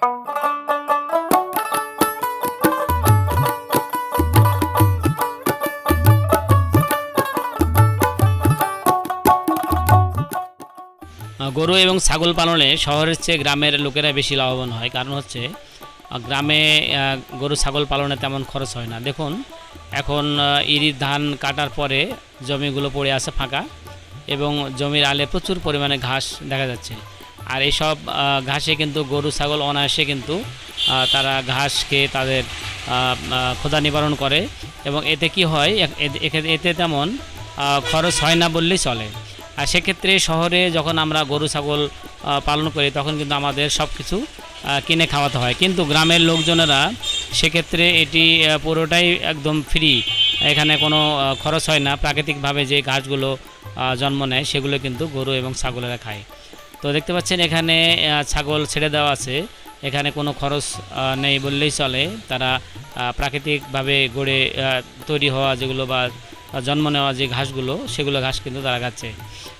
গরু এবং ছাগল পালনে শহরের চেয়ে গ্রামের লোকেরা বেশি লাভবান হয়। কারণ হচ্ছে গ্রামে গরু ছাগল পালনে তেমন খরচ হয় না। দেখুন, এখন ইরি ধান কাটার পরে জমিগুলো পড়ে আছে ফাঁকা এবং জমির আলে প্রচুর পরিমাণে ঘাস দেখা যাচ্ছে। আর এইসব ঘাসে কিন্তু গরু, ছাগল অনায়াসে কিন্তু তারা ঘাস খেয়ে তাদের ক্ষুধা নিবারণ করে। এবং এতে কি হয় এতে তেমন খরচ হয় না বললেই চলে। আর সেক্ষেত্রে শহরে যখন আমরা গরু, ছাগল পালন করি, তখন কিন্তু আমাদের সব কিছু কিনে খাওয়াতে হয়। কিন্তু গ্রামের লোকজনেরা সেক্ষেত্রে এটি পুরোটাই একদম ফ্রি এখানে কোনো খরচ হয় না। প্রাকৃতিকভাবে যে ঘাসগুলো জন্ম নেয়, সেগুলো কিন্তু গরু এবং ছাগলেরা খায়। তো দেখতে পাচ্ছেন এখানে ছাগল ছেড়ে দেওয়া আছে। এখানে কোনো খরচ নেই বললেই চলে। তারা প্রাকৃতিকভাবে গড়ে তৈরি হওয়া যেগুলো বা জন্ম নেওয়া যে ঘাসগুলো, সেগুলো ঘাস কিন্তু তারা খাচ্ছে।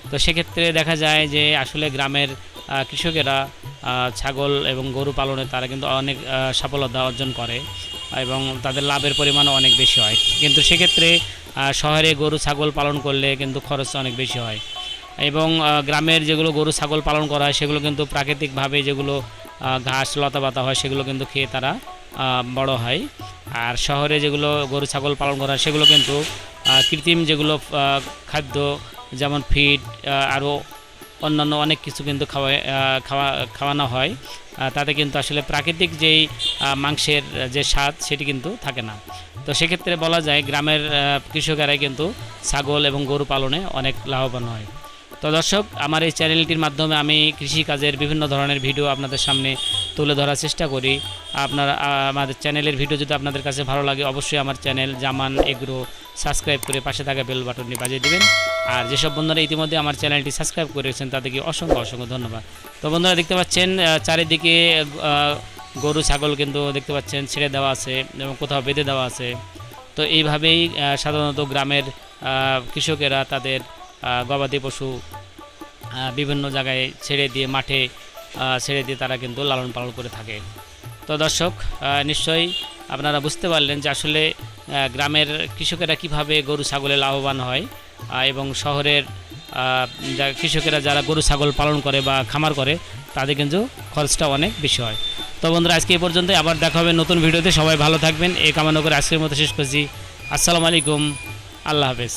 তো সেক্ষেত্রে দেখা যায় যে আসলে গ্রামের কৃষকেরা ছাগল এবং গরু পালনে তারা কিন্তু অনেক সফলতা অর্জন করে এবং তাদের লাভের পরিমাণও অনেক বেশি হয়। কিন্তু সেক্ষেত্রে শহরে গরু, ছাগল পালন করলে কিন্তু খরচ অনেক বেশি হয়। এবং গ্রামের যেগুলো গরু, ছাগল পালন করা হয়, সেগুলো কিন্তু প্রাকৃতিকভাবে যেগুলো ঘাস লতা পাতা হয়, সেগুলো কিন্তু খেয়ে তারা বড় হয়। আর শহরে যেগুলো গরু, ছাগল পালন করা হয়, সেগুলো কিন্তু কৃত্রিম যেগুলো খাদ্য যেমন ফিড আরও অন্যান্য অনেক কিছু কিন্তু খাওয়া, খাওয়ানো হয়। তাতে কিন্তু আসলে প্রাকৃতিক যেই মাংসের যে স্বাদ, সেটি কিন্তু থাকে না। তো সেক্ষেত্রে বলা যায়, গ্রামের কৃষকেরাই কিন্তু ছাগল এবং গরু পালনে অনেক লাভবান হয়। তো দর্শক, আমার এই চ্যানেলটির মাধ্যমে আমি কৃষিকাজের বিভিন্ন ধরনের ভিডিও আপনাদের সামনে তুলে ধরার চেষ্টা করি। আপনার আমাদের চ্যানেলের ভিডিও যদি আপনাদের কাছে ভালো লাগে, অবশ্যই আমার চ্যানেল জামান এগ্রো সাবস্ক্রাইব করে পাশে থাকা বেল বাটনটি বাজিয়ে দেবেন। আর যেসব বন্ধুরা ইতিমধ্যে আমার চ্যানেলটি সাবস্ক্রাইব করেছেন, তাদেরকে অসংখ্য অসংখ্য ধন্যবাদ। তো বন্ধুরা, দেখতে পাচ্ছেন চারিদিকে গরু, ছাগল কিন্তু দেখতে পাচ্ছেন ছেড়ে দেওয়া আছে এবং কোথাও বেঁধে দেওয়া আছে। তো এইভাবেই সাধারণত গ্রামের কৃষকেরা তাদের গবাদি পশু বিভিন্ন জায়গায় ছেড়ে দিয়ে, মাঠে ছেড়ে দিয়ে তারা কিন্তু লালন পালন করে থাকে। তো দর্শক নিশ্চয়ই আপনারা বুঝতে পারলেন যে আসলে গ্রামের কৃষকেরা কীভাবে গরু, ছাগলে লাভবান হয় এবং শহরের কৃষকেরা যারা গরু, ছাগল পালন করে বা খামার করে, তাদের কিন্তু খরচটা অনেক বেশি হয়। তো বন্ধুরা, আজকে এই পর্যন্ত আবার দেখা হবে নতুন ভিডিওতে। সবাই ভালো থাকবেন। এই কামনা করে আজকের মতো শেষ করছি। আসসালামু আলাইকুম। আল্লাহ হাফেজ।